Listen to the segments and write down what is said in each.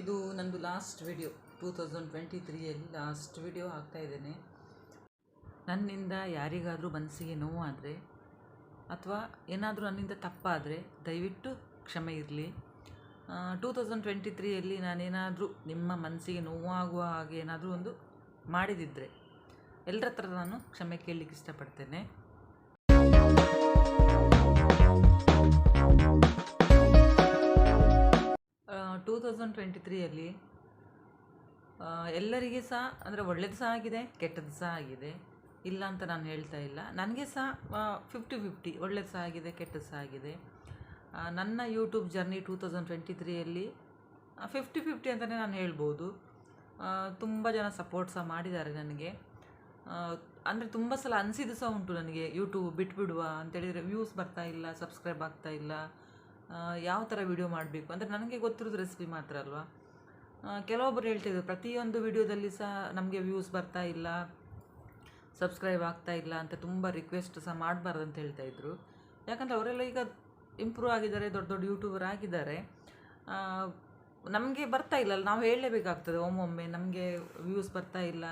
ಇದು ನಂದು last video two thousand twenty ತ್ರೀಯಲ್ಲಿ last video ಹಾಕ್ತಾಯಿದ್ದೇನೆ ನನ್ನಿಂದ ಯಾರಿಗಾದರೂ ಮನಸ್ಸಿಗೆ ನೋವಾದರೆ, ಅಥವಾ ಏನಾದರೂ ನನ್ನಿಂದ ತಪ್ಪಾದರೆ, ದಯವಿಟ್ಟು ಕ್ಷಮೆ ಇರಲಿ. ಟೂ ತೌಸಂಡ್ ಟ್ವೆಂಟಿ ತ್ರೀಯಲ್ಲಿ ನಾನೇನಾದರೂ ನಿಮ್ಮ ಮನಸ್ಸಿಗೆ ನೋವಾಗುವ ಹಾಗೆ ಏನಾದರೂ ಒಂದು ಮಾಡಿದಿದ್ದರೆ ಎಲ್ಲರ ಹತ್ರ ನಾನು ಕ್ಷಮೆ ಕೇಳಲಿಕ್ಕೆ ಇಷ್ಟಪಡ್ತೇನೆ. ಟೂ ತೌಸಂಡ್ ಟ್ವೆಂಟಿ ತ್ರೀಯಲ್ಲಿ ಎಲ್ಲರಿಗೆ ಸಹ, ಅಂದರೆ ಒಳ್ಳೇದು ಸಹ ಆಗಿದೆ, ಕೆಟ್ಟದ್ದು ಸಹ ಆಗಿದೆ. ಇಲ್ಲ ಅಂತ ನಾನು ಹೇಳ್ತಾ ಇಲ್ಲ. ನನಗೆ ಸಹ ಫಿಫ್ಟಿ ಫಿಫ್ಟಿ ಒಳ್ಳೇದು ಸಹ ಆಗಿದೆ, ಕೆಟ್ಟದ್ದು ಸಹ ಆಗಿದೆ. ನನ್ನ YouTube journey two thousand twenty ತ್ರೀಯಲ್ಲಿ fifty fifty ಅಂತಲೇ ನಾನು ಹೇಳ್ಬೋದು. ತುಂಬ ಜನ ಸಪೋರ್ಟ್ ಸಹ ಮಾಡಿದ್ದಾರೆ ನನಗೆ. ಅಂದರೆ ತುಂಬ ಸಲ ಅನಿಸಿದ್ದು ಸಹ ಉಂಟು ನನಗೆ ಯೂಟ್ಯೂಬ್ ಬಿಟ್ಬಿಡುವ, ಅಂತೇಳಿದರೆ ವ್ಯೂಸ್ ಬರ್ತಾ ಇಲ್ಲ ಸಬ್ಸ್ಕ್ರೈಬ್ ಆಗ್ತಾ ಇಲ್ಲ. ಯಾವ ಥರ ವಿಡಿಯೋ ಮಾಡಬೇಕು? ಅಂದರೆ ನನಗೆ ಗೊತ್ತಿರೋದು ರೆಸಿಪಿ ಮಾತ್ರ ಅಲ್ವಾ? ಕೆಲವೊಬ್ಬರು ಹೇಳ್ತಿದ್ರು, ಪ್ರತಿಯೊಂದು ವಿಡಿಯೋದಲ್ಲಿ ಸಹ ನಮಗೆ ವ್ಯೂಸ್ ಬರ್ತಾ ಇಲ್ಲ ಸಬ್ಸ್ಕ್ರೈಬ್ ಆಗ್ತಾ ಇಲ್ಲ ಅಂತ ತುಂಬ ರಿಕ್ವೆಸ್ಟ್ ಸಹ ಮಾಡಬಾರ್ದು ಅಂತ ಹೇಳ್ತಾ ಇದ್ರು. ಯಾಕಂದರೆ ಅವರೆಲ್ಲ ಈಗ ಇಂಪ್ರೂವ್ ಆಗಿದ್ದಾರೆ, ದೊಡ್ಡ ದೊಡ್ಡ ಯೂಟ್ಯೂಬರ್ ಆಗಿದ್ದಾರೆ. ನಮಗೆ ಬರ್ತಾ ಇಲ್ಲ ನಾವು ಹೇಳಲೇಬೇಕಾಗ್ತದೆ, ಒಮ್ಮೊಮ್ಮೆ ನಮಗೆ ವ್ಯೂಸ್ ಬರ್ತಾ ಇಲ್ಲ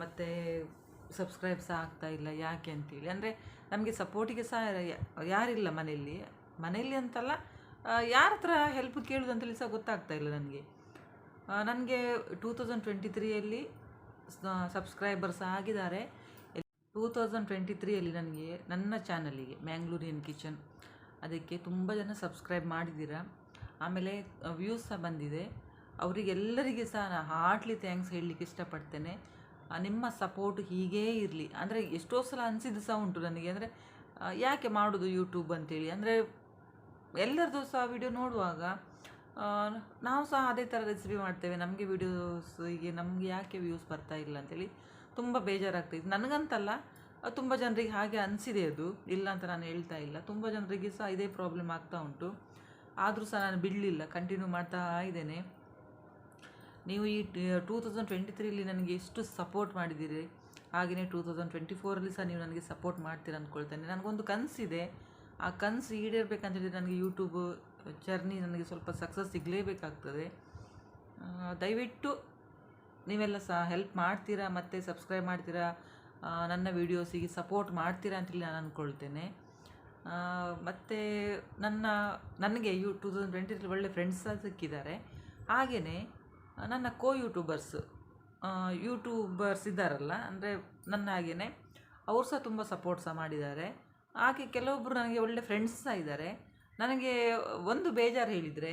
ಮತ್ತು ಸಬ್ಸ್ಕ್ರೈಬ್ ಸಹ ಆಗ್ತಾ ಇಲ್ಲ, ಯಾಕೆ ಅಂತೇಳಿ. ಅಂದರೆ ನಮಗೆ ಸಪೋರ್ಟಿಗೆ ಸಹ ಯಾರಿಲ್ಲ ಮನೆಯಲ್ಲಿ. ಮನೆಯಲ್ಲಿ ಅಂತಲ್ಲ ಯಾರ ಹತ್ರ ಹೆಲ್ಪ್ ಕೇಳೋದು ಅಂತೇಳಿ ಸಹ ಗೊತ್ತಾಗ್ತಾ ಇಲ್ಲ ನನಗೆ. ನನಗೆ ಟೂ ತೌಸಂಡ್ ಟ್ವೆಂಟಿ ತ್ರೀಯಲ್ಲಿ ಸಬ್ಸ್ಕ್ರೈಬರ್ಸ್ ಆಗಿದ್ದಾರೆ. ಟೂ ತೌಸಂಡ್ ಟ್ವೆಂಟಿ ತ್ರೀಯಲ್ಲಿ ನನಗೆ, ನನ್ನ ಚಾನಲಿಗೆ ಮ್ಯಾಂಗ್ಳೂರಿಯನ್ ಕಿಚನ್ ಅದಕ್ಕೆ ತುಂಬ ಜನ ಸಬ್ಸ್ಕ್ರೈಬ್ ಮಾಡಿದ್ದೀರಾ. ಆಮೇಲೆ ವ್ಯೂಸ್ ಸಹ ಬಂದಿದೆ. ಅವರಿಗೆಲ್ಲರಿಗೆ ಸಹ ನಾನು ಹಾರ್ಟ್ಲಿ ಥ್ಯಾಂಕ್ಸ್ ಹೇಳಲಿಕ್ಕೆ ಇಷ್ಟಪಡ್ತೇನೆ. ನಿಮ್ಮ ಸಪೋರ್ಟ್ ಹೀಗೇ ಇರಲಿ. ಅಂದರೆ ಎಷ್ಟೋ ಸಲ ಅನಿಸಿದ್ದು ಸಹ ಉಂಟು ನನಗೆ. ಅಂದರೆ ಯಾಕೆ ಮಾಡೋದು ಯೂಟ್ಯೂಬ್ ಅಂತೇಳಿ. ಅಂದರೆ ಎಲ್ಲರದ್ದು ಸಹ ವಿಡಿಯೋ ನೋಡುವಾಗ ನಾವು ಸಹ ಅದೇ ಥರ ರೆಸಿಪಿ ಮಾಡ್ತೇವೆ. ನಮಗೆ ವಿಡಿಯೋಸ್ ಹೀಗೆ ನಮಗೆ ಯಾಕೆ ವ್ಯೂಸ್ ಬರ್ತಾ ಇಲ್ಲ ಅಂತೇಳಿ ತುಂಬ ಬೇಜಾರಾಗ್ತೈತೆ ನನಗಂತಲ್ಲ ತುಂಬ ಜನರಿಗೆ ಹಾಗೆ ಅನಿಸಿದೆ ಅದು. ಇಲ್ಲ ಅಂತ ನಾನು ಹೇಳ್ತಾ ಇಲ್ಲ. ತುಂಬ ಜನರಿಗೆ ಸಹ ಇದೇ ಪ್ರಾಬ್ಲಮ್ ಆಗ್ತಾ ಉಂಟು. ಆದರೂ ಸಹ ನಾನು ಬಿಡಲಿಲ್ಲ. ಕಂಟಿನ್ಯೂ ಮಾಡ್ತಾ ಇದ್ದೇನೆ. ನೀವು ಈ ಟೂ ತೌಸಂಡ್ ಟ್ವೆಂಟಿ ತ್ರೀಲಿ ನನಗೆ ಎಷ್ಟು ಸಪೋರ್ಟ್ ಮಾಡಿದ್ದೀರಿ ಹಾಗೆಯೇ ಟೂ ತೌಸಂಡ್ ಟ್ವೆಂಟಿ ಫೋರಲ್ಲಿ ಸಹ ನೀವು ನನಗೆ ಸಪೋರ್ಟ್ ಮಾಡ್ತೀರ ಅಂದ್ಕೊಳ್ತೇನೆ ನನಗೊಂದು ಕನಸಿದೆ. ಆ ಕನಸು ಈಡೇರಬೇಕಂತೇಳಿ ನನಗೆ ಯೂಟ್ಯೂಬ್ ಜರ್ನಿ ನನಗೆ ಸ್ವಲ್ಪ ಸಕ್ಸಸ್ ಸಿಗಲೇಬೇಕಾಗ್ತದೆ. ದಯವಿಟ್ಟು ನೀವೆಲ್ಲ ಸಹ ಹೆಲ್ಪ್ ಮಾಡ್ತೀರಾ, ಮತ್ತು ಸಬ್ಸ್ಕ್ರೈಬ್ ಮಾಡ್ತೀರಾ ನನ್ನ ವೀಡಿಯೋಸಿಗೆ ಸಪೋರ್ಟ್ ಮಾಡ್ತೀರಾ ಅಂತೇಳಿ ನಾನು ಅಂದ್ಕೊಳ್ತೇನೆ ಮತ್ತು ನನ್ನ, ನನಗೆ ಯು ಟೂ ತೌಸಂಡ್ ಟ್ವೆಂಟಿಲಿ ಒಳ್ಳೆ ಫ್ರೆಂಡ್ಸ್ ಸಿಕ್ಕಿದ್ದಾರೆ. ಹಾಗೆಯೇ ನನ್ನ ಕೋ ಯೂಟ್ಯೂಬರ್ಸ್ ಯೂಟ್ಯೂಬರ್ಸ್ ಇದ್ದಾರಲ್ಲ, ಅಂದರೆ ನನ್ನ ಹಾಗೆಯೇ ಅವರು ಸಹ ತುಂಬ ಸಪೋರ್ಟ್ ಸಹ ಮಾಡಿದ್ದಾರೆ. ಹಾಗೆ ಕೆಲವೊಬ್ಬರು ನನಗೆ ಒಳ್ಳೆ ಫ್ರೆಂಡ್ಸ್ ಸಹ ಇದ್ದಾರೆ. ನನಗೆ ಒಂದು ಬೇಜಾರು ಹೇಳಿದರೆ,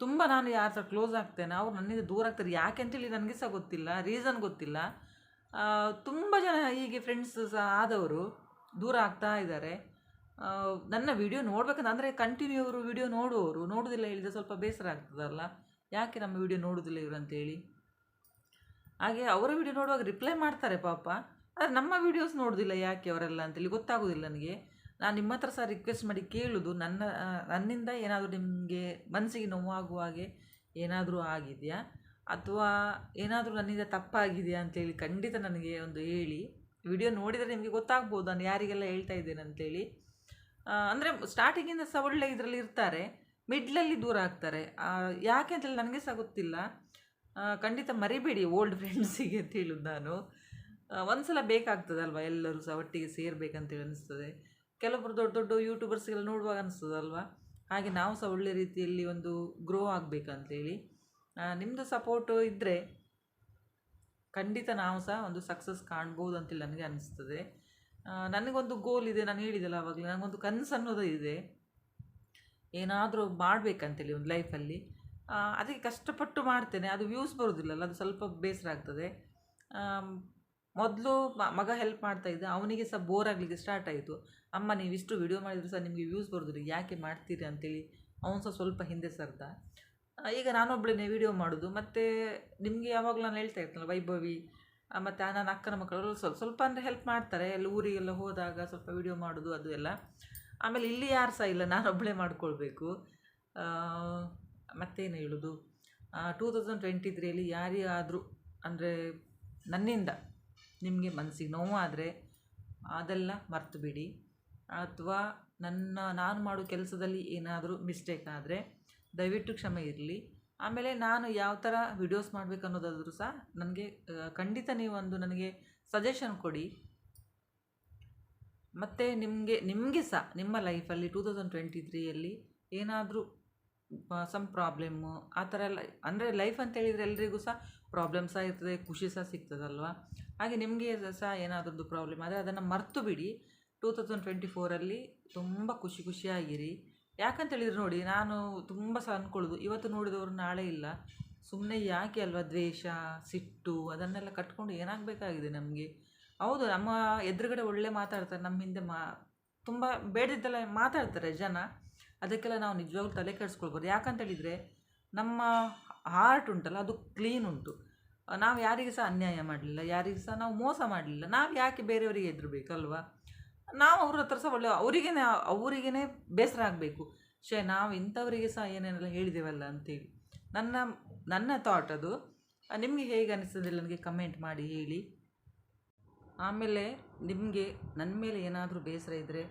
ತುಂಬ ನಾನು ಯಾರ ಹತ್ರ ಕ್ಲೋಸ್ ಆಗ್ತೇನೆ, ಅವ್ರು ನನ್ನಿಂದ ದೂರ ಆಗ್ತಾರೆ, ಯಾಕೆ ಅಂತೇಳಿ ನನಗೆ ಸಹ ಗೊತ್ತಿಲ್ಲ ರೀಸನ್ ಗೊತ್ತಿಲ್ಲ. ತುಂಬ ಜನ ಹೀಗೆ ಫ್ರೆಂಡ್ಸ್ ಸಹ ಆದವರು ದೂರ ಆಗ್ತಾ ಇದ್ದಾರೆ. ನನ್ನ ವಿಡಿಯೋ ನೋಡ್ಬೇಕಂತ, ಅಂದರೆ ಕಂಟಿನ್ಯೂ ಅವರು ವಿಡಿಯೋ ನೋಡುವವರು, ನೋಡೋದಿಲ್ಲ ಹೇಳಿದರೆ ಸ್ವಲ್ಪ ಬೇಸರ ಆಗ್ತದಲ್ಲ. ಯಾಕೆ ನಮ್ಮ ವಿಡಿಯೋ ನೋಡೋದಿಲ್ಲ ಇವರು ಅಂತೇಳಿ? ಹಾಗೆ ಅವರ ವಿಡಿಯೋ ನೋಡುವಾಗ ರಿಪ್ಲೈ ಮಾಡ್ತಾರೆ ಪಾಪ. ಆದರೆ ನಮ್ಮ ವೀಡಿಯೋಸ್ ನೋಡೋದಿಲ್ಲ ಯಾಕೆ ಅವರೆಲ್ಲ ಅಂತೇಳಿ ಗೊತ್ತಾಗೋದಿಲ್ಲ ನನಗೆ. ನಾನು ನಿಮ್ಮ ಹತ್ರ ಸಹ ರಿಕ್ವೆಸ್ಟ್ ಮಾಡಿ ಕೇಳೋದು, ನನ್ನ ನನ್ನಿಂದ ಏನಾದರೂ ನಿಮಗೆ ಮನಸ್ಸಿಗೆ ನೋವಾಗುವ ಹಾಗೆ ಏನಾದರೂ ಆಗಿದೆಯಾ? ಅಥವಾ ಏನಾದರೂ ನನ್ನಿಂದ ತಪ್ಪಾಗಿದೆಯಾ ಅಂತೇಳಿ ಖಂಡಿತ ನನಗೆ ಒಂದು ಹೇಳಿ. ವಿಡಿಯೋ ನೋಡಿದರೆ ನಿಮಗೆ ಗೊತ್ತಾಗ್ಬೋದು, ನಾನು ಯಾರಿಗೆಲ್ಲ ಹೇಳ್ತಾ ಇದ್ದೇನೆ ಅಂತೇಳಿ. ಅಂದರೆ ಸ್ಟಾರ್ಟಿಂಗಿಂದ ಸಹ ಒಳ್ಳೆ ಇದರಲ್ಲಿ ಇರ್ತಾರೆ ಮಿಡ್ಲಲ್ಲಿ ದೂರ ಆಗ್ತಾರೆ. ಯಾಕೆ ಅಂತೇಳಿ ನನಗೆ ಸಹ ಗೊತ್ತಿಲ್ಲ. ಖಂಡಿತ ಮರಿಬೇಡಿ ಓಲ್ಡ್ ಫ್ರೆಂಡ್ಸಿಗೆ ಅಂತ ಹೇಳೋದು ನಾನು. ಆ, ಒಂದ್ಸಲ ಬೇಕಾಗ್ತದಲ್ವ? ಎಲ್ಲರೂ ಸಹ ಒಟ್ಟಿಗೆ ಸೇರಬೇಕಂತೇಳಿ ಅನಿಸ್ತದೆ. ಕೆಲವೊಬ್ರು ದೊಡ್ಡ ದೊಡ್ಡ ಯೂಟ್ಯೂಬರ್ಸ್ಗೆಲ್ಲ ನೋಡುವಾಗ ಅನಿಸ್ತದಲ್ವ? ಹಾಗೆ ನಾವು ಸಹ ಒಳ್ಳೆ ರೀತಿಯಲ್ಲಿ ಒಂದು ಗ್ರೋ ಆಗಬೇಕಂತೇಳಿ. ನಿಮ್ಮದು ಸಪೋರ್ಟು ಇದ್ದರೆ ಖಂಡಿತ ನಾವು ಸಹ ಒಂದು ಸಕ್ಸಸ್ ಕಾಣ್ಬೋದು ಅಂತೇಳಿ ನನಗೆ ಅನಿಸ್ತದೆ. ನನಗೊಂದು ಗೋಲ್ ಇದೆ ನಾನು ಹೇಳಿದೆಲ್ಲ ಆವಾಗಲೇ ನನಗೊಂದು ಕನಸು ಅನ್ನೋದು ಇದೆ. ಏನಾದರೂ ಮಾಡಬೇಕಂತೇಳಿ ಒಂದು ಲೈಫಲ್ಲಿ ಅದಕ್ಕೆ ಕಷ್ಟಪಟ್ಟು ಮಾಡ್ತೇನೆ. ಅದು ವ್ಯೂಸ್ ಬರೋದಿಲ್ಲಲ್ಲ ಅದು ಸ್ವಲ್ಪ ಬೇಸರ ಆಗ್ತದೆ. ಮೊದಲು ಮಗ ಹೆಲ್ಪ್ ಮಾಡ್ತಾ ಇದ್ದ, ಅವನಿಗೆ ಸಹ ಬೋರ್ ಆಗಲಿಕ್ಕೆ ಸ್ಟಾರ್ಟ್ ಆಯಿತು. ಅಮ್ಮ, ನೀವು ಇಷ್ಟು ವಿಡಿಯೋ ಮಾಡಿದ್ರು ಸಹ ನಿಮಗೆ ವ್ಯೂಸ್ ಬರೋದಿಲ್ಲ, ಯಾಕೆ ಮಾಡ್ತೀರಿ ಅಂತೇಳಿ ಅವನು ಸಹ ಸ್ವಲ್ಪ ಹಿಂದೆ ಸರ್ದ. ಈಗ ನಾನೊಬ್ಬಳೇ ವಿಡಿಯೋ ಮಾಡೋದು, ಮತ್ತು ನಿಮಗೆ ಯಾವಾಗಲೂ ನಾನು ಹೇಳ್ತಾ ಇರ್ತೇನಲ್ಲ, ವೈಭವಿ ಮತ್ತು ನನ್ನ ಅಕ್ಕನ ಮಕ್ಕಳು ಸ್ವಲ್ಪ ಸ್ವಲ್ಪ ಅಂದರೆ ಹೆಲ್ಪ್ ಮಾಡ್ತಾರೆ, ಎಲ್ಲ ಊರಿಗೆಲ್ಲ ಹೋದಾಗ ಸ್ವಲ್ಪ ವಿಡಿಯೋ ಮಾಡೋದು, ಅದು ಎಲ್ಲ. ಆಮೇಲೆ ಇಲ್ಲಿ ಯಾರು ಸಹ ಇಲ್ಲ ನಾನೊಬ್ಬಳೇ ಮಾಡ್ಕೊಳ್ಬೇಕು. ಮತ್ತೇನು ಹೇಳೋದು? ಟೂ ತೌಸಂಡ್ ಟ್ವೆಂಟಿ ತ್ರೀಯಲ್ಲಿ ಯಾರಿಗಾದರೂ ಅಂದರೆ ನನ್ನಿಂದ ನಿಮಗೆ ಮನಸ್ಸಿಗೆ ನೋವಾದರೆ ಅದೆಲ್ಲ ಮರ್ತು ಬಿಡಿ ಅಥವಾ ನನ್ನ, ನಾನು ಮಾಡೋ ಕೆಲಸದಲ್ಲಿ ಏನಾದರೂ ಮಿಸ್ಟೇಕ್ ಆದರೆ ದಯವಿಟ್ಟು ಕ್ಷಮೆ ಇರಲಿ. ಆಮೇಲೆ ನಾನು ಯಾವ ಥರ ವಿಡಿಯೋಸ್ ಮಾಡಬೇಕು ಅನ್ನೋದಾದರೂ ಸಹ ನನಗೆ ಖಂಡಿತ ನೀವೊಂದು ನನಗೆ ಸಜೆಷನ್ ಕೊಡಿ. ಮತ್ತು ನಿಮಗೆ ನಿಮಗೆ ಸಹ, ನಿಮ್ಮ ಲೈಫಲ್ಲಿ ಟೂ ತೌಸಂಡ್ ಟ್ವೆಂಟಿ ತ್ರೀಯಲ್ಲಿ ಏನಾದರೂ ಸಮ್ ಪ್ರಾಬ್ಲಮ್ಮು ಆ ಥರ ಎಲ್ಲ, ಅಂದರೆ ಲೈಫ್ ಅಂತೇಳಿದರೆ ಎಲ್ರಿಗೂ ಸಹ ಪ್ರಾಬ್ಲಮ್ ಸಹ ಇರ್ತದೆ, ಖುಷಿ ಸಹ ಸಿಗ್ತದಲ್ವ? ಹಾಗೆ ನಿಮಗೆ ಸಹ ಏನಾದ್ರದ್ದು ಪ್ರಾಬ್ಲಮ್ ಆದರೆ ಅದನ್ನು ಮರೆತು ಬಿಡಿ. ಟೂ ತೌಸಂಡ್ ಟ್ವೆಂಟಿ ಫೋರಲ್ಲಿ ತುಂಬ ಖುಷಿ ಖುಷಿಯಾಗಿರಿ. ಯಾಕಂತೇಳಿದ್ರೆ ನೋಡಿ, ನಾನು ತುಂಬ ಸಹ ಅಂದ್ಕೊಳ್ಳೋದು ಇವತ್ತು ನೋಡಿದವರು ನಾಳೆ ಇಲ್ಲ. ಸುಮ್ಮನೆ ಯಾಕೆ ಅಲ್ವಾ ದ್ವೇಷ, ಸಿಟ್ಟು, ಅದನ್ನೆಲ್ಲ ಕಟ್ಕೊಂಡು ಏನಾಗಬೇಕಾಗಿದೆ ನಮಗೆ? ಹೌದು, ನಮ್ಮ ಎದುರುಗಡೆ ಒಳ್ಳೆ ಮಾತಾಡ್ತಾರೆ, ನಮ್ಮ ಹಿಂದೆ ಮಾ, ತುಂಬ ಬೇಡದಿದ್ದೆಲ್ಲ ಮಾತಾಡ್ತಾರೆ ಜನ. ಅದಕ್ಕೆಲ್ಲ ನಾವು ನಿಜವಾಗ್ಲೂ ತಲೆ ಕೆಡಿಸ್ಕೊಳ್ಬೋದು ಯಾಕಂತೇಳಿದರೆ ನಮ್ಮ ಹಾರ್ಟ್ ಉಂಟಲ್ಲ, ಅದು ಕ್ಲೀನ್ ಉಂಟು. ನಾವು ಯಾರಿಗೆ ಸಹ ಅನ್ಯಾಯ ಮಾಡಲಿಲ್ಲ ಯಾರಿಗೆ ಸಹ ನಾವು ಮೋಸ ಮಾಡಲಿಲ್ಲ. ನಾವು ಯಾಕೆ ಬೇರೆಯವರಿಗೆ ಎದುರುಬೇಕಲ್ವ ನಾವು ಅವ್ರ ಹತ್ರ ಸಹ ಒಳ್ಳೆ ಅವರಿಗೇ ಅವರಿಗೇ ಬೇಸರ ಆಗಬೇಕು. ಶೇ ನಾವು ಇಂಥವರಿಗೆ ಸಹ ಏನೇನೆಲ್ಲ ಹೇಳಿದೇವಲ್ಲ ಅಂತೇಳಿ. ನನ್ನ ನನ್ನ ಥಾಟ್ ಅದು. ನಿಮಗೆ ಹೇಗೆ ಅನಿಸ್ತದೆ ನನಗೆ ಕಮೆಂಟ್ ಮಾಡಿ, ಹೇಳಿ. ಆಮೇಲೆ ನಿಮಗೆ ನನ್ನ ಮೇಲೆ ಏನಾದರೂ ಬೇಸರ ಇದ್ದರೆ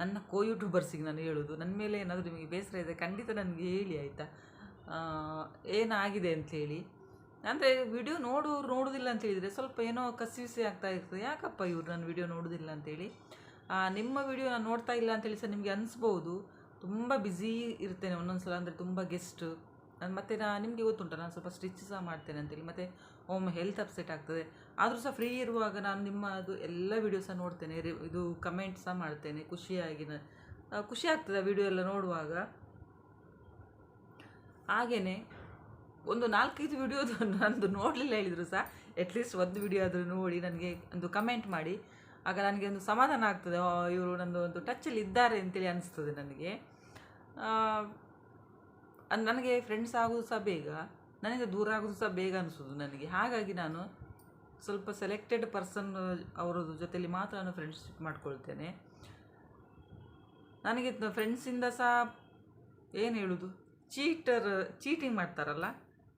ನನ್ನ ಕೋ ಯೂಟ್ಯೂಬರ್ಸಿಗೆ ನಾನು ಹೇಳೋದು. ನನ್ನ ಮೇಲೆ ಏನಾದರೂ ನಿಮಗೆ ಬೇಸರ ಇದ್ದರೆ ಖಂಡಿತ ನನಗೆ ಹೇಳಿ, ಆಯಿತಾ? ಏನಾಗಿದೆ ಅಂಥೇಳಿ ಅಂದರೆ ವಿಡಿಯೋ ನೋಡೋರು ನೋಡೋದಿಲ್ಲ ಅಂತ ಹೇಳಿದರೆ ಸ್ವಲ್ಪ ಏನೋ ಕಸಿವಿಸಿ ಆಗ್ತಾ ಇರ್ತದೆ. ಯಾಕಪ್ಪ ಇವ್ರು ನನ್ನ ವಿಡಿಯೋ ನೋಡೋದಿಲ್ಲ ಅಂತೇಳಿ ನಿಮ್ಮ ವಿಡಿಯೋ ನಾನು ನೋಡ್ತಾ ಇಲ್ಲ ಅಂತೇಳಿ ಸಹ ನಿಮಗೆ ಅನಿಸ್ಬೋದು. ತುಂಬ ಬ್ಯುಸಿ ಇರ್ತೇನೆ ಒಂದೊಂದು ಸಲ ಅಂದರೆ ತುಂಬ ಗೆಸ್ಟ್ ಮತ್ತೆ ನಾ, ನಿಮಗೆ ಗೊತ್ತುಂಟ, ನಾನು ಸ್ವಲ್ಪ ಸ್ಟಿಚ್ ಸಹ ಮಾಡ್ತೇನೆ ಅಂತೇಳಿ ಮತ್ತು ಓಮ್ ಹೆಲ್ತ್ ಅಪ್ಸೆಟ್ ಆಗ್ತದೆ. ಆದರೂ ಸಹ ಫ್ರೀ ಇರುವಾಗ ನಾನು ನಿಮ್ಮ ಅದು ಎಲ್ಲ ವಿಡಿಯೋ ಸಹ ನೋಡ್ತೇನೆ. ಇದು ಕಮೆಂಟ್ ಸಹ ಮಾಡ್ತೇನೆ. ಖುಷಿಯಾಗಿ ಖುಷಿ ಆಗ್ತದೆ ಆ ವಿಡಿಯೋ ಎಲ್ಲ ನೋಡುವಾಗ. ಹಾಗೆಯೇ ಒಂದು ನಾಲ್ಕೈದು ವಿಡಿಯೋದು ನಂದು ನೋಡಲಿಲ್ಲ ಹೇಳಿದರು ಸಹ. ಅಟ್ಲೀಸ್ಟ್ ಒಂದು ವಿಡಿಯೋ ಆದರೂ ನೋಡಿ, ನನಗೆ ಒಂದು ಕಮೆಂಟ್ ಮಾಡಿ. ಆಗ ನನಗೆ ಒಂದು ಸಮಾಧಾನ ಆಗ್ತದೆ. ಇವರು ನಂದು ಒಂದು ಟಚ್ಚಲ್ಲಿ ಇದ್ದಾರೆ ಅಂತೇಳಿ ಅನಿಸ್ತದೆ ನನಗೆ. ನನಗೆ ಫ್ರೆಂಡ್ಸ್ ಆಗೋದು ಸಹ ಬೇಗ. ನನಗೆ ದೂರ ಆಗೋದು ಸಹ ಬೇಗ ಅನಿಸೋದು ನನಗೆ. ಹಾಗಾಗಿ ನಾನು ಸ್ವಲ್ಪ ಸೆಲೆಕ್ಟೆಡ್ ಪರ್ಸನ್ ಅವರ ಜೊತೆಯಲ್ಲಿ ಮಾತ್ರ ನಾನು ಫ್ರೆಂಡ್ಶಿಪ್ ಮಾಡ್ಕೊಳ್ತೇನೆ. ನನಗೆ ಫ್ರೆಂಡ್ಸಿಂದ ಸಹ ಏನು ಹೇಳೋದು? ಚೀಟರ್, ಚೀಟಿಂಗ್ ಮಾಡ್ತಾರಲ್ಲ,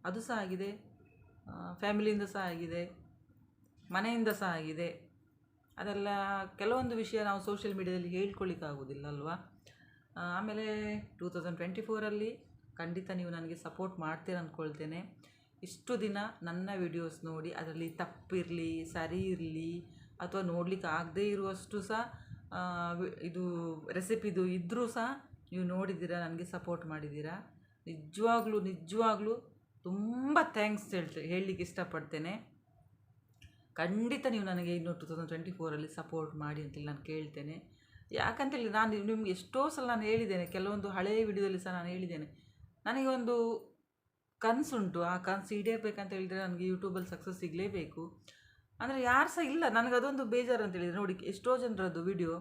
ಅದು ಸಹ ಆಗಿದೆ. ಫ್ಯಾಮಿಲಿಯಿಂದ ಸಹ ಆಗಿದೆ. ಮನೆಯಿಂದ ಸಹ ಆಗಿದೆ. ಅದೆಲ್ಲ ಕೆಲವೊಂದು ವಿಷಯ ನಾವು ಸೋಷಿಯಲ್ ಮೀಡ್ಯಾದಲ್ಲಿ ಹೇಳ್ಕೊಳ್ಳಿಕ್ಕಾಗೋದಿಲ್ಲ ಅಲ್ವಾ ಆಮೇಲೆ ಟೂ ತೌಸಂಡ್ ಟ್ವೆಂಟಿ ಫೋರಲ್ಲಿ ಖಂಡಿತ ನೀವು ನನಗೆ ಸಪೋರ್ಟ್ ಮಾಡ್ತೀರ ಅಂದ್ಕೊಳ್ತೇನೆ ಇಷ್ಟು ದಿನ ನನ್ನ ವಿಡಿಯೋಸ್ ನೋಡಿ ಅದರಲ್ಲಿ ತಪ್ಪಿರಲಿ, ಸರಿ ಇರಲಿ ಅಥವಾ ನೋಡಲಿಕ್ಕೆ ಆಗದೇ ಇರುವಷ್ಟು ಸಹ ಇದು ರೆಸಿಪಿದು ಇದ್ದರೂ ಸಹ ನೀವು ನೋಡಿದ್ದೀರಾ, ನನಗೆ ಸಪೋರ್ಟ್ ಮಾಡಿದ್ದೀರಾ? ನಿಜವಾಗ್ಲೂ ನಿಜವಾಗ್ಲೂ ತುಂಬ ಥ್ಯಾಂಕ್ಸ್ ಹೇಳ್ತೆ, ಹೇಳಲಿಕ್ಕೆ ಇಷ್ಟಪಡ್ತೇನೆ. ಖಂಡಿತ ನೀವು ನನಗೆ ಇನ್ನು ಟು ತೌಸಂಡ್ ಟ್ವೆಂಟಿ ಫೋರಲ್ಲಿ ಸಪೋರ್ಟ್ ಮಾಡಿ ಅಂತೇಳಿ ನಾನು ಕೇಳ್ತೇನೆ. ಯಾಕಂತೇಳಿ ನಾನು ನಿಮ್ಗೆ ಎಷ್ಟೋ ಸಲ ನಾನು ಹೇಳಿದ್ದೇನೆ, ಕೆಲವೊಂದು ಹಳೆಯ ವಿಡಿಯೋದಲ್ಲಿ ಸಹ ನಾನು ಹೇಳಿದ್ದೇನೆ. ನನಗೆ ಒಂದು ಕನಸುಂಟು, ಆ ಕನಸು ಈಡೇರ್ಬೇಕಂತ ಹೇಳಿದರೆ ನನಗೆ ಯೂಟ್ಯೂಬಲ್ಲಿ ಸಕ್ಸಸ್ ಸಿಗಲೇಬೇಕು. ಅಂದರೆ ಯಾರು ಸಹ ಇಲ್ಲ, ನನಗೆ ಅದೊಂದು ಬೇಜಾರು ಅಂತ ಹೇಳಿದರೆ ನೋಡಿ, ಎಷ್ಟೋ ಜನರದ್ದು ವಿಡಿಯೋ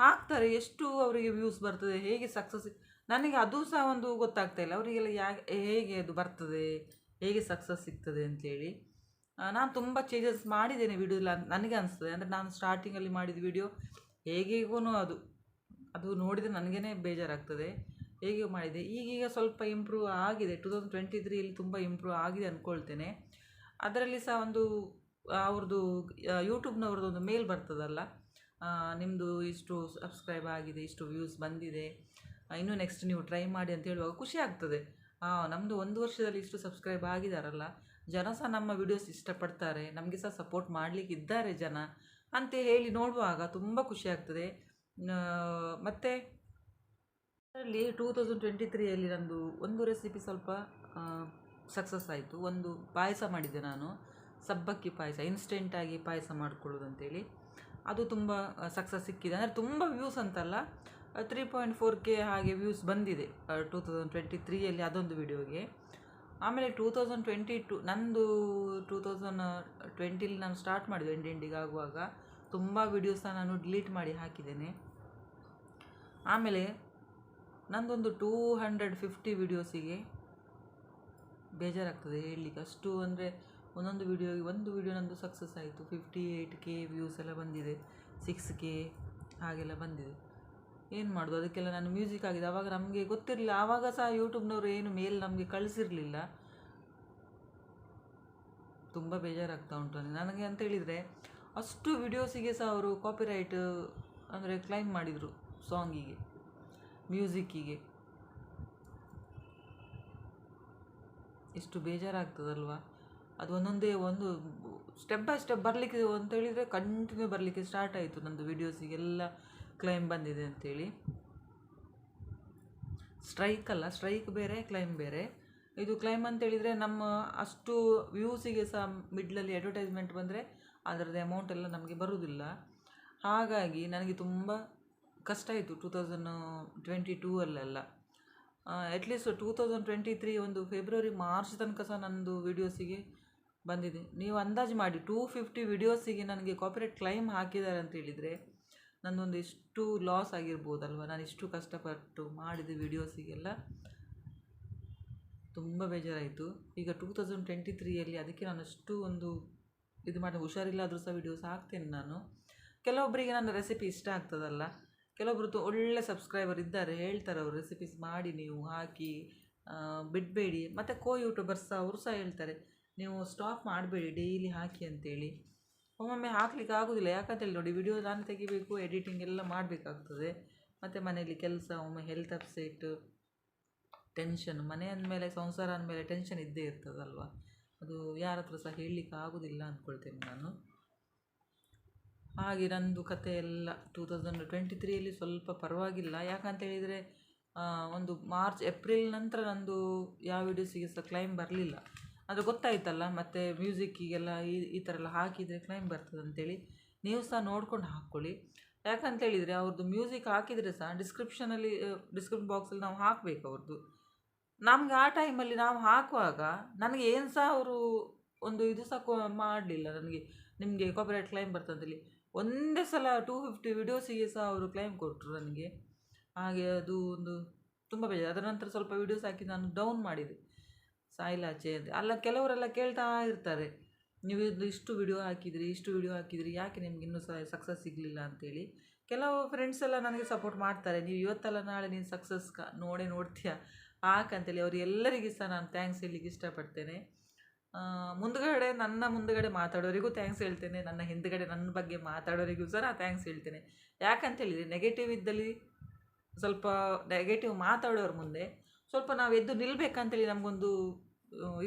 ಹಾಕ್ತಾರೆ, ಎಷ್ಟು ಅವರಿಗೆ ವ್ಯೂಸ್ ಬರ್ತದೆ, ಹೇಗೆ ಸಕ್ಸಸ್ ನನಗೆ ಅದು ಸಹ ಒಂದು ಗೊತ್ತಾಗ್ತಾ ಇಲ್ಲ. ಅವರಿಗೆಲ್ಲ ಯಾ ಹೇಗೆ ಅದು ಬರ್ತದೆ, ಹೇಗೆ ಸಕ್ಸಸ್ ಸಿಗ್ತದೆ ಅಂತೇಳಿ. ನಾನು ತುಂಬ ಚೇಂಜಸ್ ಮಾಡಿದ್ದೇನೆ ವಿಡಿಯೋಲ್ಲ ನನಗೆ ಅನಿಸ್ತದೆ. ಅಂದರೆ ನಾನು ಸ್ಟಾರ್ಟಿಂಗಲ್ಲಿ ಮಾಡಿದ ವಿಡಿಯೋ ಹೇಗೇಗೋ ಅದು. ಅದು ನೋಡಿದರೆ ನನಗೇ ಬೇಜಾರಾಗ್ತದೆ. ಹೇಗೆ ಮಾಡಿದೆ. ಈಗೀಗ ಸ್ವಲ್ಪ ಇಂಪ್ರೂವ್ ಆಗಿದೆ. ಟು ತೌಸಂಡ್ ಟ್ವೆಂಟಿ ತ್ರೀಯಲ್ಲಿ ತುಂಬ ಇಂಪ್ರೂವ್ ಆಗಿದೆ ಅಂದ್ಕೊಳ್ತೇನೆ ಅದರಲ್ಲಿ ಸಹ ಒಂದು ಅವ್ರದ್ದು ಯೂಟ್ಯೂಬ್ನವ್ರದ್ದು ಒಂದು ಮೇಲ್ ಬರ್ತದಲ್ಲ. ನಿಮ್ಮದು ಇಷ್ಟು ಸಬ್ಸ್ಕ್ರೈಬ್ ಆಗಿದೆ, ಇಷ್ಟು ವ್ಯೂಸ್ ಬಂದಿದೆ. ಇನ್ನೂ ನೆಕ್ಸ್ಟ್ ನೀವು ಟ್ರೈ ಮಾಡಿ ಅಂತ ಹೇಳುವಾಗ ಖುಷಿ ಆಗ್ತದೆ. ನಮ್ಮದು ಒಂದು ವರ್ಷದಲ್ಲಿ ಇಷ್ಟು ಸಬ್ಸ್ಕ್ರೈಬ್ ಆಗಿದಾರಲ್ಲ, ಜನ ಸಹ ನಮ್ಮ ವಿಡಿಯೋಸ್ ಇಷ್ಟಪಡ್ತಾರೆ, ನಮಗೆ ಸಹ ಸಪೋರ್ಟ್ ಮಾಡಲಿಕ್ಕೆ ಇದ್ದಾರೆ ಜನ ಅಂತ ಹೇಳಿ ನೋಡುವಾಗ ತುಂಬ ಖುಷಿ ಆಗ್ತದೆ. ಮತ್ತು ಟೂ ತೌಸಂಡ್ ಟ್ವೆಂಟಿ ತ್ರೀಯಲ್ಲಿ ನಂದು ಒಂದು ರೆಸಿಪಿ ಸ್ವಲ್ಪ ಸಕ್ಸಸ್ ಆಯಿತು. ಒಂದು ಪಾಯಸ ಮಾಡಿದ್ದೆ ನಾನು. ಸಬ್ಬಕ್ಕಿ ಪಾಯಸ ಇನ್ಸ್ಟೆಂಟಾಗಿ ಪಾಯಸ ಮಾಡ್ಕೊಳ್ಳೋದು ಅಂತೇಳಿ. ಅದು ತುಂಬ ಸಕ್ಸಸ್ ಸಿಕ್ಕಿದೆ. ಅಂದರೆ ತುಂಬ ವ್ಯೂಸ್ ಅಂತಲ್ಲ ತ್ರೀ ಪಾಯಿಂಟ್ ಫೋರ್ ಕೆ ಹಾಗೆ ವ್ಯೂಸ್ ಬಂದಿದೆ ಟೂ ತೌಸಂಡ್ ಟ್ವೆಂಟಿ ತ್ರೀಯಲ್ಲಿ ಅದೊಂದು ವಿಡಿಯೋಗೆ ಆಮೇಲೆ ಟೂ ತೌಸಂಡ್ ಟ್ವೆಂಟಿ ಟು ನಂದು ಟೂ ತೌಸಂಡ್ ಟ್ವೆಂಟಿಲಿ ನಾನು ಸ್ಟಾರ್ಟ್ ಮಾಡಿದೆ ಎಂಡ್ ಎಂಡಿಗೆ ಆಗುವಾಗ ತುಂಬ ವೀಡಿಯೋಸ್ನ ನಾನು ಡಿಲೀಟ್ ಮಾಡಿ ಹಾಕಿದ್ದೇನೆ. ಆಮೇಲೆ ನಂದೊಂದು ಟೂ ಹಂಡ್ರೆಡ್ ಫಿಫ್ಟಿ ವಿಡಿಯೋಸಿಗೆ ಬೇಜಾರಾಗ್ತದೆ ಹೇಳಲಿಕ್ಕೆ. ಅಷ್ಟು ಅಂದರೆ ಒಂದೊಂದು ವಿಡಿಯೋಗೆ ಒಂದು ವಿಡಿಯೋ ನಂದು ಸಕ್ಸಸ್ ಆಯಿತು. ಫಿಫ್ಟಿ ಏಯ್ಟ್ ಕೆ ವ್ಯೂಸ್ ಎಲ್ಲ ಬಂದಿದೆ ಸಿಕ್ಸ್ ಕೆ ಹಾಗೆಲ್ಲ ಬಂದಿದೆ. ಏನು ಮಾಡೋದು? ಅದಕ್ಕೆಲ್ಲ ನಾನು ಮ್ಯೂಸಿಕ್ ಆಗಿದೆ ಆವಾಗ ನಮಗೆ ಗೊತ್ತಿರಲಿಲ್ಲ. ಆವಾಗ ಸಹ ಯೂಟ್ಯೂಬ್ನವರು ಏನು ಮೇಲ್ ನಮಗೆ ಕಳಿಸಿರಲಿಲ್ಲ. ತುಂಬ ಬೇಜಾರಾಗ್ತಾ ಉಂಟು ನನಗೆ ಅಂತ ಹೇಳಿದರೆ, ಅಷ್ಟು ವಿಡಿಯೋಸಿಗೆ ಸಹ ಅವರು ಕಾಪಿರೈಟ್ ಅಂದರೆ ಕ್ಲೈಮ್ ಮಾಡಿದರು ಸಾಂಗಿಗೆ ಮ್ಯೂಸಿಕ್ಕಿಗೆ ಎಷ್ಟು ಬೇಜಾರಾಗ್ತದಲ್ವಾ? ಅದು ಒಂದೊಂದೇ ಒಂದು ಸ್ಟೆಪ್ ಬೈ ಸ್ಟೆಪ್ ಬರಲಿಕ್ಕೆ ಅಂತ ಹೇಳಿದರೆ ಕಂಟಿನ್ಯೂ ಬರಲಿಕ್ಕೆ ಸ್ಟಾರ್ಟ್ ಆಯಿತು ನಂದು ವೀಡಿಯೋಸಿಗೆಲ್ಲ ಕ್ಲೈಮ್ ಬಂದಿದೆ ಅಂತೇಳಿ. ಸ್ಟ್ರೈಕ್ ಅಲ್ಲ ಸ್ಟ್ರೈಕ್ ಬೇರೆ ಕ್ಲೈಮ್ ಬೇರೆ. ಇದು ಕ್ಲೈಮ್ ಅಂತ ಹೇಳಿದರೆ ನಮ್ಮ ಅಷ್ಟು ವ್ಯೂಸಿಗೆ ಸಹ ಮಿಡ್ಲಲ್ಲಿ ಅಡ್ವರ್ಟೈಸ್ಮೆಂಟ್ ಬಂದರೆ ಅದರದ್ದು ಅಮೌಂಟ್ ಎಲ್ಲ ನಮಗೆ ಬರುವುದಿಲ್ಲ ಹಾಗಾಗಿ ನನಗೆ ತುಂಬ ಕಷ್ಟ ಆಯಿತು ಟೂ ತೌಸಂಡ್ ಟ್ವೆಂಟಿ ಟೂ ಅಲ್ಲೆಲ್ಲ at least two thousand twenty three ಒಂದು ಫೆಬ್ರವರಿ ಮಾರ್ಚ್ ತನಕ ಸಹ ನನ್ನದು ವೀಡಿಯೋಸಿಗೆ ಬಂದಿದೆ. ನೀವು ಅಂದಾಜು ಮಾಡಿ ಟೂ ಫಿಫ್ಟಿ ವಿಡಿಯೋಸಿಗೆ ನನಗೆ ಕಾಪಿರೇಟ್ ಕ್ಲೈಮ್ ಹಾಕಿದ್ದಾರೆ ಅಂತ ಹೇಳಿದರೆ ನನ್ನೊಂದು ಇಷ್ಟು ಲಾಸ್ ಆಗಿರ್ಬೋದಲ್ವ? ನಾನು ಇಷ್ಟು ಕಷ್ಟಪಟ್ಟು ಮಾಡಿದ ವೀಡಿಯೋಸಿಗೆಲ್ಲ ತುಂಬ ಬೇಜಾರಾಯಿತು. ಈಗ ಟೂ ತೌಸಂಡ್ ಟ್ವೆಂಟಿ ತ್ರೀಯಲ್ಲಿ ಅದಕ್ಕೆ ನಾನು ಅಷ್ಟು ಒಂದು ಇದು ಮಾಡಿ ಹುಷಾರಿಲ್ಲಾದರೂ ಸಹ ವೀಡಿಯೋಸ್ ಹಾಕ್ತೇನೆ ನಾನು. ಕೆಲವೊಬ್ಬರಿಗೆ ನನ್ನ ರೆಸಿಪಿ ಇಷ್ಟ ಆಗ್ತದಲ್ಲ. ಕೆಲವೊಬ್ರು ತು- ಒಳ್ಳೆ ಸಬ್ಸ್ಕ್ರೈಬರ್ ಇದ್ದಾರೆ, ಹೇಳ್ತಾರೆ ಅವರು ರೆಸಿಪೀಸ್ ಮಾಡಿ ನೀವು ಹಾಕಿ ಬಿಡಬೇಡಿ. ಮತ್ತು ಕೋ ಯೂಟ್ಯೂಬರ್ಸ್ ಅವರು ಸಹ ಹೇಳ್ತಾರೆ, ನೀವು ಸ್ಟಾಪ್ ಮಾಡಬೇಡಿ ಡೈಲಿ ಹಾಕಿ ಅಂತೇಳಿ. ಒಮ್ಮೊಮ್ಮೆ ಹಾಕ್ಲಿಕ್ಕೆ ಆಗೋದಿಲ್ಲ. ಯಾಕಂತೇಳಿ ನೋಡಿ ವಿಡಿಯೋ ನಾನು ತೆಗಿಬೇಕು ಎಡಿಟಿಂಗ್ ಎಲ್ಲ ಮಾಡಬೇಕಾಗ್ತದೆ. ಮತ್ತು ಮನೆಯಲ್ಲಿ ಕೆಲಸ, ಒಮ್ಮೆ ಹೆಲ್ತ್ ಅಪ್ಸೆಟ್ ಟೆನ್ಷನ್ ಮನೆ ಅಂದಮೇಲೆ, ಸಂಸಾರ ಅಂದಮೇಲೆ ಟೆನ್ಷನ್ ಇದ್ದೇ ಇರ್ತದಲ್ವ? ಅದು ಯಾರ ಹತ್ರ ಸಹ ಹೇಳಲಿಕ್ಕೆ ಆಗೋದಿಲ್ಲ ಅಂದ್ಕೊಳ್ತೇನೆ ನಾನು. ಹಾಗೆ ನಂದು ಕತೆ ಎಲ್ಲ ಟೂ ತೌಸಂಡ್ ಟ್ವೆಂಟಿ ತ್ರೀಯಲ್ಲಿ ಸ್ವಲ್ಪ ಪರವಾಗಿಲ್ಲ. ಯಾಕಂತ ಹೇಳಿದರೆ ಒಂದು ಮಾರ್ಚ್ ಏಪ್ರಿಲ್ ನಂತರ ನಂದು ಯಾವ ವಿಡಿಯೋಸಿಗೆ ಸಹ ಕ್ಲೈಮ್ ಬರಲಿಲ್ಲ. ಅದು ಗೊತ್ತಾಯ್ತಲ್ಲ, ಮತ್ತು ಮ್ಯೂಸಿಕ್ಕಿಗೆಲ್ಲ ಈ ಈ ಥರ ಎಲ್ಲ ಹಾಕಿದರೆ ಕ್ಲೈಮ್ ಬರ್ತದೆ ಅಂತೇಳಿ ನೀವು ಸಹ ನೋಡ್ಕೊಂಡು ಹಾಕ್ಕೊಳ್ಳಿ. ಯಾಕಂತ ಹೇಳಿದರೆ ಅವ್ರದ್ದು ಮ್ಯೂಸಿಕ್ ಹಾಕಿದರೆ ಸಹ ಡಿಸ್ಕ್ರಿಪ್ಷನಲ್ಲಿ ಡಿಸ್ಕ್ರಿಪ್ಷನ್ ಬಾಕ್ಸಲ್ಲಿ ನಾವು ಹಾಕಬೇಕು ಅವ್ರದ್ದು ನಮ್ಗೆ ಆ ಟೈಮಲ್ಲಿ ನಾವು ಹಾಕುವಾಗ ನನಗೆ ಏನು ಸಹ ಅವರು ಒಂದು ಇದು ಸಹ ಮಾಡಲಿಲ್ಲ. ನನಗೆ, ನಿಮಗೆ ಕಾಪಿರೈಟ್ ಕ್ಲೈಮ್ ಬರ್ತಂತೇಳಿ ಒಂದೇ ಸಲ ಟೂ ಫಿಫ್ಟಿ ವಿಡಿಯೋಸಿಗೆ ಸಹ ಅವರು ಕ್ಲೈಮ್ ಕೊಟ್ಟರು ನನಗೆ. ಹಾಗೆ ಅದು ಒಂದು ತುಂಬ ಬೇಜಾರು. ಅದರ ನಂತರ ಸ್ವಲ್ಪ ವಿಡಿಯೋಸ್ ಹಾಕಿ ನಾನು ಡೌನ್ ಮಾಡಿದೆ. ಸಾಯಿಲಾಚೆ ಅಲ್ಲ, ಕೆಲವರೆಲ್ಲ ಕೇಳ್ತಾ ಇರ್ತಾರೆ, ನೀವು ಇದು ಇಷ್ಟು ವಿಡಿಯೋ ಹಾಕಿದ್ರಿ, ಇಷ್ಟು ವಿಡಿಯೋ ಹಾಕಿದ್ರಿ, ಯಾಕೆ ನಿಮ್ಗೆ ಇನ್ನೂ ಸಹ ಸಕ್ಸಸ್ ಸಿಗಲಿಲ್ಲ? ಅಂತೇಳಿ. ಕೆಲವು ಫ್ರೆಂಡ್ಸ್ ಎಲ್ಲ ನನಗೆ ಸಪೋರ್ಟ್ ಮಾಡ್ತಾರೆ, ನೀವು ಇವತ್ತಲ್ಲ ನಾಳೆ ನೀನು ಸಕ್ಸಸ್ ಕ, ನೋಡೇ ನೋಡ್ತೀಯ ಹಾಕಂತೇಳಿ ಅವ್ರು ಎಲ್ಲರಿಗೂ ಸಹ ನಾನು ಥ್ಯಾಂಕ್ಸ್ ಹೇಳಲಿಕ್ಕೆ ಇಷ್ಟಪಡ್ತೇನೆ. ಮುಂದುಗಡೆ ನನ್ನ ಮುಂದುಗಡೆ ಮಾತಾಡೋರಿಗೂ ಥ್ಯಾಂಕ್ಸ್ ಹೇಳ್ತೇನೆ, ನನ್ನ ಹಿಂದುಗಡೆ ನನ್ನ ಬಗ್ಗೆ ಮಾತಾಡೋರಿಗೂ ಸಹ ನಾನು ಥ್ಯಾಂಕ್ಸ್ ಹೇಳ್ತೇನೆ. ಯಾಕಂತೇಳಿದರೆ ನೆಗೆಟಿವ್ ಇದ್ದಲ್ಲಿ ಸ್ವಲ್ಪ ನೆಗೆಟಿವ್ ಮಾತಾಡೋರ ಮುಂದೆ ಸ್ವಲ್ಪ ನಾವು ಎದ್ದು ನಿಲ್ಲಬೇಕಂತೇಳಿ ನಮಗೊಂದು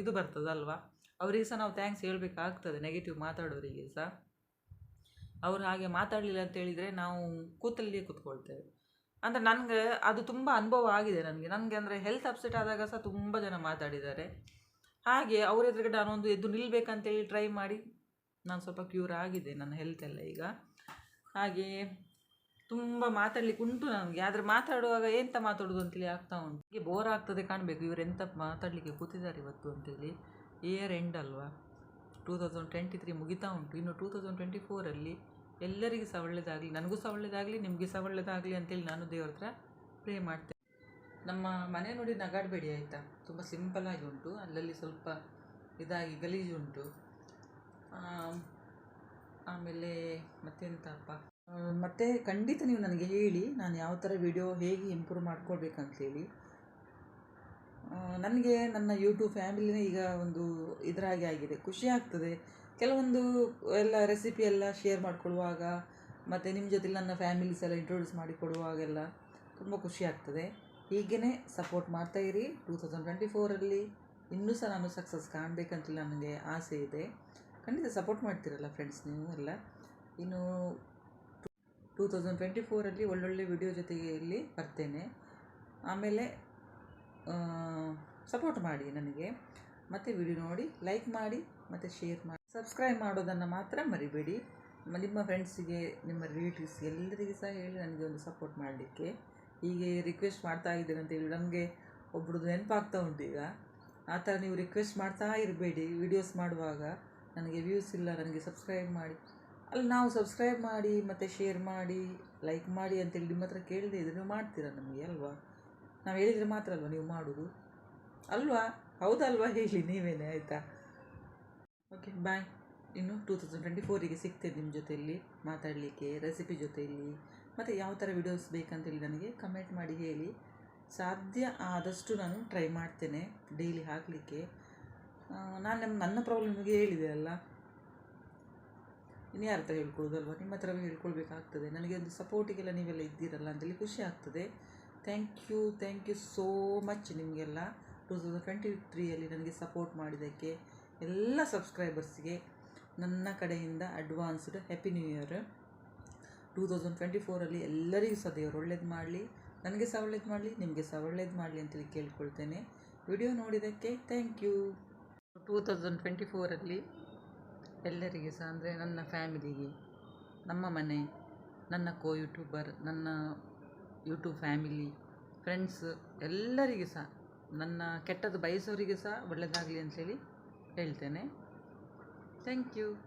ಇದು ಬರ್ತದಲ್ವಾ? ಅವರಿಗೆ ಸಹ ನಾವು ಥ್ಯಾಂಕ್ಸ್ ಹೇಳಬೇಕಾಗ್ತದೆ ನೆಗೆಟಿವ್ ಮಾತಾಡೋರಿಗೆ ಸಹ ಅವ್ರು ಹಾಗೆ ಮಾತಾಡಲಿಲ್ಲ ಅಂತ ಹೇಳಿದರೆ ನಾವು ಕೂತಲ್ಲಿಯೇ ಕೂತ್ಕೊಳ್ತೇವೆ. ಅಂದರೆ ನನಗೆ ಅದು ತುಂಬ ಅನುಭವ ಆಗಿದೆ ನನಗೆ. ನನಗೆ ಅಂದರೆ ಹೆಲ್ತ್ ಅಪ್ಸೆಟ್ ಆದಾಗ ಸಹ ತುಂಬ ಜನ ಮಾತಾಡಿದ್ದಾರೆ. ಹಾಗೆ ಅವ್ರ ಎದುರುಗಡೆ ನಾನೊಂದು ಎದ್ದು ನಿಲ್ಲಬೇಕಂತೇಳಿ ಟ್ರೈ ಮಾಡಿ, ನಾನು ಸ್ವಲ್ಪ ಕ್ಯೂರ್ ಆಗಿದೆ ನನ್ನ ಹೆಲ್ತ್ ಎಲ್ಲ ಈಗ. ಹಾಗೆ ತುಂಬ ಮಾತಾಡ್ಲಿಕ್ಕೆ ಉಂಟು ನನಗೆ. ಆದರೆ ಮಾತಾಡುವಾಗ ಎಂತ ಮಾತಾಡೋದು ಅಂತೇಳಿ ಆಗ್ತಾ ಉಂಟು. ಹೀಗೆ ಬೋರ್ ಆಗ್ತದೆ ಕಾಣಬೇಕು. ಇವರು ಎಂತ ಮಾತಾಡಲಿಕ್ಕೆ ಕೂತಿದ್ದಾರೆ ಇವತ್ತು ಅಂತೇಳಿ. ಇಯರ್ ಎಂಡ್ ಅಲ್ವಾ? ಟೂ ತೌಸಂಡ್ ಟ್ವೆಂಟಿ ತ್ರೀ ಮುಗಿತಾ ಉಂಟು. ಇನ್ನು ಟೂ ತೌಸಂಡ್ ಟ್ವೆಂಟಿ ಫೋರಲ್ಲಿ ಎಲ್ಲರಿಗೂ ಸಹ ಒಳ್ಳೆಯದಾಗಲಿ ನನಗೂ ಸಹ ಒಳ್ಳೆಯದಾಗಲಿ ನಿಮಗೆ ಸಹ ಒಳ್ಳೆಯದಾಗಲಿ ಅಂತೇಳಿ ನಾನು ದೇವ್ರ ಹತ್ರ ಪ್ರೇ ಮಾಡ್ತೇನೆ. ನಮ್ಮ ಮನೆ ನೋಡಿ ನಗಾಡಬೇಡಿ ಆಯಿತಾ? ತುಂಬ ಸಿಂಪಲ್ಲಾಗಿ ಉಂಟು. ಅಲ್ಲಲ್ಲಿ ಸ್ವಲ್ಪ ಇದಾಗಿ ಗಲೀಜು ಉಂಟು. ಆಮೇಲೆ ಮತ್ತೆಂತಪ್ಪ? ಮತ್ತೆ ಖಂಡಿತ ನೀವು ನನಗೆ ಹೇಳಿ, ನಾನು ಯಾವ ಥರ ವಿಡಿಯೋ ಹೇಗೆ ಇಂಪ್ರೂವ್ ಮಾಡ್ಕೊಳ್ಬೇಕಂತೇಳಿ. ನನಗೆ ನನ್ನ ಯೂಟ್ಯೂಬ್ ಫ್ಯಾಮಿಲಿನೇ ಈಗ ಒಂದು ಇದರಾಗಿ ಆಗಿದೆ. ಖುಷಿ ಆಗ್ತದೆ. ಕೆಲವೊಂದು ಎಲ್ಲ ರೆಸಿಪಿ ಎಲ್ಲ ಶೇರ್ ಮಾಡಿಕೊಳ್ಳುವಾಗ ಮತ್ತು ನಿಮ್ಮ ಜೊತೆ ನನ್ನ ಫ್ಯಾಮಿಲೀಸ್ ಎಲ್ಲ ಇಂಟ್ರೊಡ್ಯೂಸ್ ಮಾಡಿಕೊಡುವಾಗೆಲ್ಲ ತುಂಬ ಖುಷಿ ಆಗ್ತದೆ. ಹೀಗೇ ಸಪೋರ್ಟ್ ಮಾಡ್ತಾ ಇರಿ. ಟೂ ತೌಸಂಡ್ ಟ್ವೆಂಟಿ ಫೋರಲ್ಲಿ ಇನ್ನೂ ಸಹ ನಾನು ಸಕ್ಸಸ್ ಕಾಣಬೇಕಂತ ನನಗೆ ಆಸೆ ಇದೆ. ಖಂಡಿತ ಸಪೋರ್ಟ್ ಮಾಡ್ತೀರಲ್ಲ ಫ್ರೆಂಡ್ಸ್ ನೀವು ಎಲ್ಲ. ಇನ್ನು ಟೂ ತೌಸಂಡ್ ಟ್ವೆಂಟಿ ಫೋರಲ್ಲಿ ಒಳ್ಳೊಳ್ಳೆ ವಿಡಿಯೋ ಜೊತೆಗೆ ಇಲ್ಲಿ ಬರ್ತೇನೆ. ಆಮೇಲೆ ಸಪೋರ್ಟ್ ಮಾಡಿ ನನಗೆ. ಮತ್ತು ವಿಡಿಯೋ ನೋಡಿ ಲೈಕ್ ಮಾಡಿ, ಮತ್ತು ಶೇರ್ ಮಾಡಿ. ಸಬ್ಸ್ಕ್ರೈಬ್ ಮಾಡೋದನ್ನು ಮಾತ್ರ ಮರಿಬೇಡಿ. ನಿಮ್ಮ ಫ್ರೆಂಡ್ಸಿಗೆ ನಿಮ್ಮ ರಿಲೇಟಿವ್ಸ್ ಎಲ್ಲರಿಗೂ ಸಹ ಹೇಳಿ ನನಗೆ ಒಂದು ಸಪೋರ್ಟ್ ಮಾಡಲಿಕ್ಕೆ. ಹೀಗೆ ರಿಕ್ವೆಸ್ಟ್ ಮಾಡ್ತಾ ಇದ್ದೀರಿ ಅಂತೇಳಿ ನಮಗೆ ಒಬ್ರದ್ದು ನೆನಪಾಗ್ತಾ ಉಂಟು ಈಗ ಆ ಥರ ನೀವು ರಿಕ್ವೆಸ್ಟ್ ಮಾಡ್ತಾ ಇರಬೇಡಿ. ವಿಡಿಯೋಸ್ ಮಾಡುವಾಗ ನನಗೆ ವ್ಯೂಸ್ ಇಲ್ಲ, ನನಗೆ ಸಬ್ಸ್ಕ್ರೈಬ್ ಮಾಡಿ. ಅಲ್ಲಿ ನಾವು ಸಬ್ಸ್ಕ್ರೈಬ್ ಮಾಡಿ, ಮತ್ತು ಶೇರ್ ಮಾಡಿ ಲೈಕ್ ಮಾಡಿ ಅಂತೇಳಿ ನಿಮ್ಮ ಹತ್ರ ಕೇಳದೇ ಇದ್ರೆ ನೀವು ಮಾಡ್ತೀರಾ ನಮಗೆ ಅಲ್ವಾ? ನಾವು ಹೇಳಿದರೆ ಮಾತ್ರ ಅಲ್ವಾ ನೀವು ಮಾಡೋದು? ಅಲ್ವಾ? ಹೌದಲ್ವಾ ಹೇಳಿ ನೀವೇನೆ ಆಯಿತಾ? ಓಕೆ ಬಾಯ್ ಇನ್ನು ಟೂ ತೌಸಂಡ್ ಟ್ವೆಂಟಿ ಫೋರಿಗೆ ಸಿಗ್ತೇನೆ ನಿಮ್ಮ ಜೊತೆಯಲ್ಲಿ ಮಾತಾಡಲಿಕ್ಕೆ ರೆಸಿಪಿ ಜೊತೆಯಲ್ಲಿ. ಮತ್ತು ಯಾವ ಥರ ವಿಡಿಯೋಸ್ ಬೇಕಂತೇಳಿ ನನಗೆ ಕಮೆಂಟ್ ಮಾಡಿ ಹೇಳಿ. ಸಾಧ್ಯ ಆದಷ್ಟು ನಾನು ಟ್ರೈ ಮಾಡ್ತೇನೆ ಡೈಲಿ ಹಾಕಲಿಕ್ಕೆ. ನಾನು ನಮ್ಮ ನನ್ನ ಪ್ರಾಬ್ಲಮ್ ನಿಮಗೆ ಹೇಳಿದೆ ಅಲ್ಲ? ಇನ್ನು ಯಾರ ಹತ್ರ ಹೇಳ್ಕೊಳ್ಳೋದಲ್ವ? ನಿಮ್ಮ ಹತ್ರವೇ ಹೇಳ್ಕೊಳ್ಬೇಕಾಗ್ತದೆ. ನನಗೆ ಒಂದು ಸಪೋರ್ಟಿಗೆಲ್ಲ ನೀವೆಲ್ಲ ಇದ್ದೀರಲ್ಲ ಅಂತೇಳಿ ಖುಷಿ ಆಗ್ತದೆ. Thank you thank you so much ನಿಮಗೆಲ್ಲ. ಟೂ ತೌಸಂಡ್ ಟ್ವೆಂಟಿ ತ್ರೀಯಲ್ಲಿ ನನಗೆ ಸಪೋರ್ಟ್ ಮಾಡಿದ್ದಕ್ಕೆ ಎಲ್ಲ ಸಬ್ಸ್ಕ್ರೈಬರ್ಸ್ಗೆ ನನ್ನ ಕಡೆಯಿಂದ advanced happy new year two thousand twenty ಫೋರಲ್ಲಿ ಎಲ್ಲರಿಗೂ ಸಹ ದೇವರು ಒಳ್ಳೇದು ಮಾಡಲಿ. ನನಗೆ ಸಹ ಒಳ್ಳೇದು ಮಾಡಲಿ, ನಿಮಗೆ ಸಹ ಒಳ್ಳೇದು ಮಾಡಲಿ ಅಂತೇಳಿ ಕೇಳ್ಕೊಳ್ತೇನೆ. ವಿಡಿಯೋ ನೋಡಿದ್ದಕ್ಕೆ thank you two thousand twenty ಫೋರಲ್ಲಿ ಎಲ್ಲರಿಗೆ ಸಹ ಅಂದರೆ ನನ್ನ ಫ್ಯಾಮಿಲಿಗೆ, ನಮ್ಮ ಮನೆ, ನನ್ನ ಕೋ ಯೂಟ್ಯೂಬರ್ ನನ್ನ ಯೂಟ್ಯೂಬ್ ಫ್ಯಾಮಿಲಿ, ಫ್ರೆಂಡ್ಸ್ ಎಲ್ಲರಿಗೆ ಸಹ ನನ್ನ ಕೆಟ್ಟದ್ದು ಬಯಸೋರಿಗೆ ಸಹ ಒಳ್ಳೆಯದಾಗಲಿ ಅಂಥೇಳಿ ಹೇಳ್ತೇನೆ. Thank you.